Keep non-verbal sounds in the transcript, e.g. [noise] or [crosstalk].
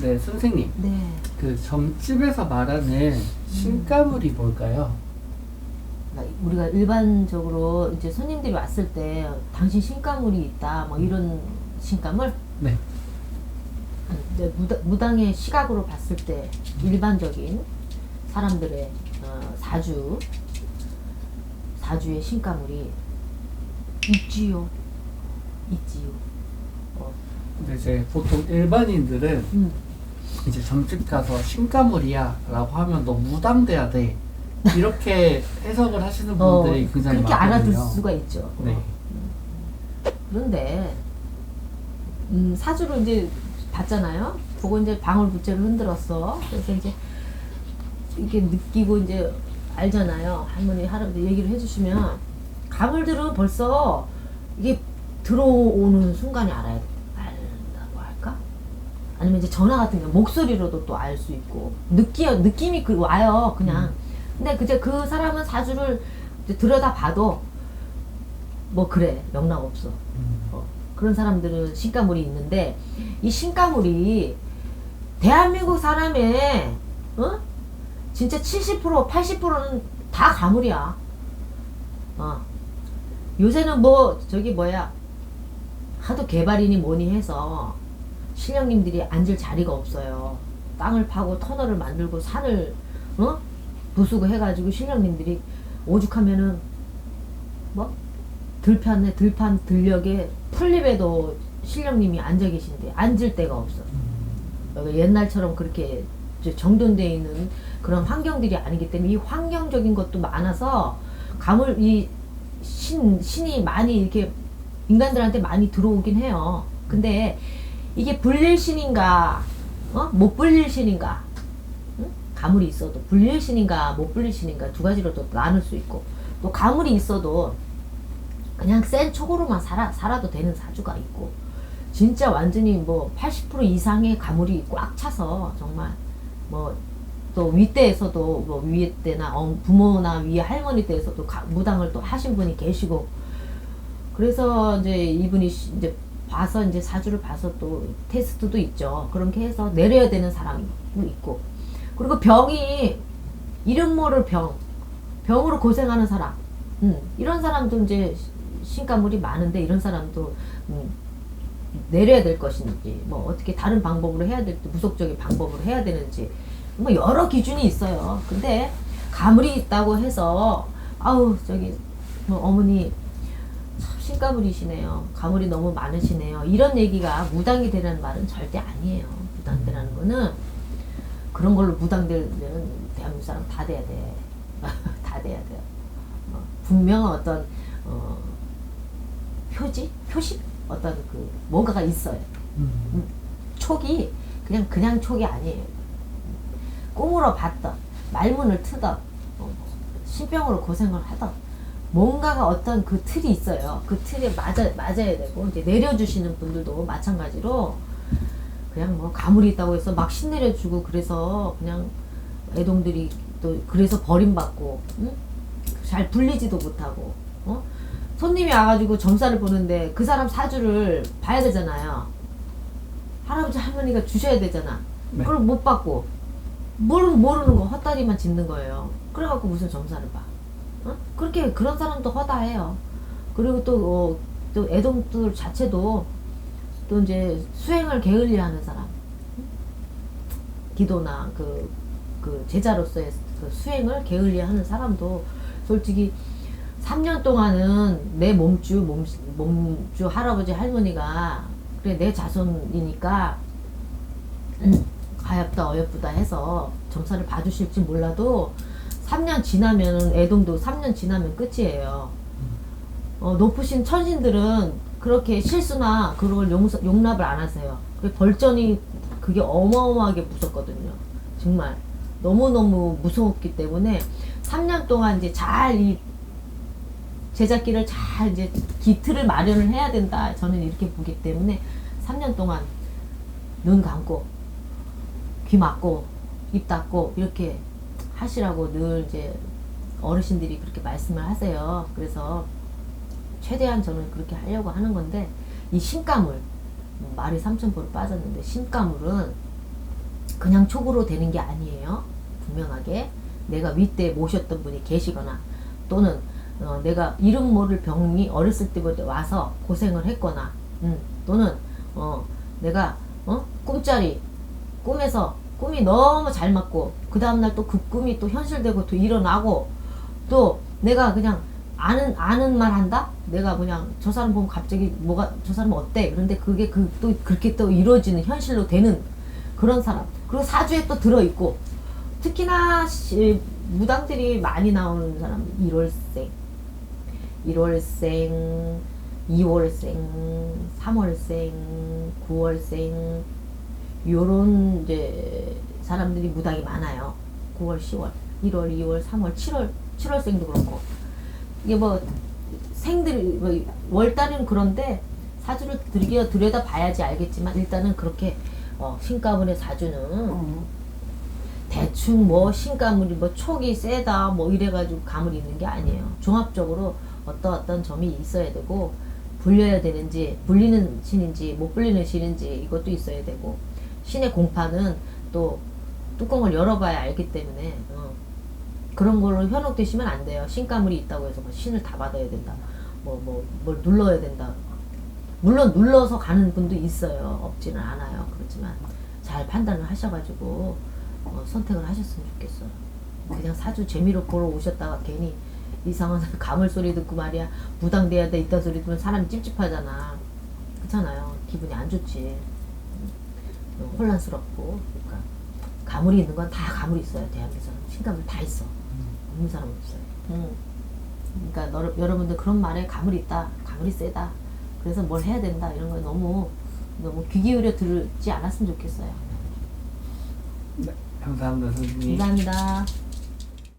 네, 선생님. 네. 그 점집에서 말하는 신가물이 뭘까요? 그러니까 우리가 일반적으로 이제 손님들이 왔을 때 당신 신가물이 있다 뭐 이런 신가물 네. 이제 무당, 무당의 시각으로 봤을 때 일반적인 사람들의 어, 사주 사주의 신가물이 있지요 있지요 어, 근데 이제 보통 일반인들은 음. 이제 점집 가서 신가물이야 라고 하면 너 무당돼야 돼. 이렇게 [laughs] 해석을 하시는 어, 분들이 굉장히 그렇게 많거든요. 알아들 수가 있죠 네. 어. 그런데 음, 사주를 이제 봤잖아요. 보고 이제 방울부채를 흔들었어. 그래서 이제 이렇게 느끼고 이제 알잖아요. 할머니 할아버지 얘기를 해주시면 가물들은 벌써 이게 들어오는 순간에 알아야 할까? 아니면 이제 전화 같은 경우 목소리로도 또 알 수 있고 느끼 느낌이 그 와요 그냥. 근데 그제 그 사람은 사주를 들여다 봐도 뭐 그래 영락 없어. 음. 어, 그런 사람들은 신가물이 있는데 이 신가물이 대한민국 사람의 어? 진짜 70% 80%는 다 가물이야. 어. 요새는 뭐 저기 뭐야 하도 개발이니 뭐니 해서 신령님들이 앉을 자리가 없어요. 땅을 파고 터널을 만들고 산을 어? 부수고 해가지고 신령님들이 오죽하면은 뭐 들판에 들판 들녘에 풀립에도 신령님이 앉아 계신데 앉을 데가 없어. 여기 옛날처럼 그렇게 정돈되어 있는 그런 환경들이 아니기 때문에 이 환경적인 것도 많아서 가물 이 신, 신이 많이 이렇게 인간들한테 많이 들어오긴 해요. 근데 이게 불릴 신인가, 어? 못 불릴 신인가, 응? 가물이 있어도 불릴 신인가, 못 불릴 신인가 두 가지로 또 나눌 수 있고, 또 가물이 있어도 그냥 센 촉으로만 살아, 살아도 되는 사주가 있고, 진짜 완전히 뭐 80% 이상의 가물이 꽉 차서 정말 뭐 또 윗대에서도 뭐 어, 부모나 위에 할머니 때에서도 가- 무당을 또 하신 분이 계시고 그래서 이제 이분이 시- 이제 봐서 이제 사주를 봐서 또 테스트도 있죠. 그렇게 해서 내려야 되는 사람이 있고 그리고 병이 이름 모를 병 병으로 고생하는 사람 음, 이런 사람도 이제 신가물이 많은데 이런 사람도 음, 내려야 될 것인지 뭐 어떻게 다른 방법으로 해야 될지 무속적인 방법으로 해야 되는지 뭐 여러 기준이 있어요. 근데 가물이 있다고 해서 아우 저기 뭐 어머니 참 신가물이시네요. 가물이 너무 많으시네요. 이런 얘기가 무당이 되라는 말은 절대 아니에요. 무당되라는 거는 그런 걸로 무당되면 대한민국 사람 다 돼야 돼. [laughs] 다 돼야 돼요. 어, 분명한 어떤 어, 표지, 표식, 어떤 그 뭔가가 있어요. 음. 촉이 그냥 그냥 촉이 아니에요. 꿈으로 봤던 말문을 트던 어, 신병으로 고생을 하던 뭔가가 어떤 그 틀이 있어요. 그 틀에 맞아 맞아야 되고 이제 내려주시는 분들도 마찬가지로 그냥 뭐 가물이 있다고 해서 막 신내려주고 그래서 그냥 애동들이 또 그래서 버림받고 응? 잘 불리지도 못하고 어? 손님이 와가지고 점사를 보는데 그 사람 사주를 봐야 되잖아요. 할아버지 할머니가 주셔야 되잖아. 네. 그걸 못 받고 모르, 모르는 거 헛다리만 짓는 거예요. 그래갖고 무슨 점사를 봐. 어? 그렇게 그런 사람도 허다해요. 그리고 또, 어, 또 애동들 자체도 또 이제 수행을 게을리하는 사람. 기도나 그, 그 제자로서의 그 수행을 게을리하는 사람도 솔직히 3년 동안은 내 몸주, 몸, 몸주 할아버지 할머니가 그래 내 자손이니까 음, [clears throat] 가엾다 어여쁘다 해서 점사를 봐주실지 몰라도 3년 지나면 애동도 3년 지나면 끝이에요. 어, 높으신 천신들은 그렇게 실수나 그걸 용서, 용납을 안 하세요. 그 벌전이 그게 어마어마하게 무섭거든요. 정말 너무너무 무서웠기 때문에 3년 동안 이제 잘 이 제작기를 잘 이제 기틀을 마련을 해야 된다. 저는 이렇게 보기 때문에 3년 동안 눈 감고 귀 막고 입 닫고 이렇게 하시라고 늘 이제 어르신들이 그렇게 말씀을 하세요. 그래서 최대한 저는 그렇게 하려고 하는 건데 이 신가물 뭐 말이 삼천포로 빠졌는데 신가물은 그냥 촉으로 되는 게 아니에요. 분명하게 내가 윗대에 모셨던 분이 계시거나 또는 어, 내가 이름 모를 병이 어렸을 때부터 와서 고생을 했거나 음, 또는 어, 내가 어? 꿈자리 꿈에서 꿈이 너무 잘 맞고 그 다음날 또 그 꿈이 또 현실되고 또 일어나고 또 내가 그냥 아는 아는 말 한다. 내가 그냥 저 사람 보면 갑자기 뭐가 저 사람 어때? 그런데 그게 그 또 그렇게 또 이루어지는 현실로 되는 그런 사람. 그리고 사주에 또 들어 있고 특히나 시, 무당들이 많이 나오는 사람 1월생, 1월생, 2월생, 3월생, 9월생 요런 이제 사람들이 무당이 많아요. 9월, 10월, 1월, 2월, 3월, 7월, 7월생도 그렇고 이게 뭐 생들이 뭐 월달은 그런데 사주를 들여 들여다 봐야지 알겠지만 일단은 그렇게 어, 신가문의 사주는 어. 대충 뭐 신가물이 뭐 촉이 세다 뭐 이래가지고 가물이 있는 게 아니에요. 종합적으로 어떤 어떤 점이 있어야 되고 불려야 되는지 불리는 신인지 못 불리는 신인지 이것도 있어야 되고 신의 공파는 또 뚜껑을 열어봐야 알기 때문에 어, 그런 걸로 현혹되시면 안 돼요. 신가물이 있다고 해서 뭐 신을 다 받아야 된다. 뭐 뭐 뭘 눌러야 된다. 물론 눌러서 가는 분도 있어요. 없지는 않아요. 그렇지만 잘 판단을 하셔가지고 어, 선택을 하셨으면 좋겠어요. 그냥 사주 재미로 보러 오셨다가 괜히 이상한 [laughs] 가물 소리 듣고 말이야 무당돼야 돼 이딴 소리 들으면 사람이 찝찝하잖아. 그렇잖아요. 기분이 안 좋지. 음, 어, 혼란스럽고 그러니까 가물이 있는 건 다 가물이 있어요. 대한민국에서는 신가물 다 있어. 없는 사람 없어요. 음. 그러니까 너, 여러분들 그런 말에 가물이 있다, 가물이 세다. 그래서 뭘 해야 된다 이런 거 너무 너무 귀 기울여 들지 않았으면 좋겠어요. 감사합니다, 선생님. 감사합니다.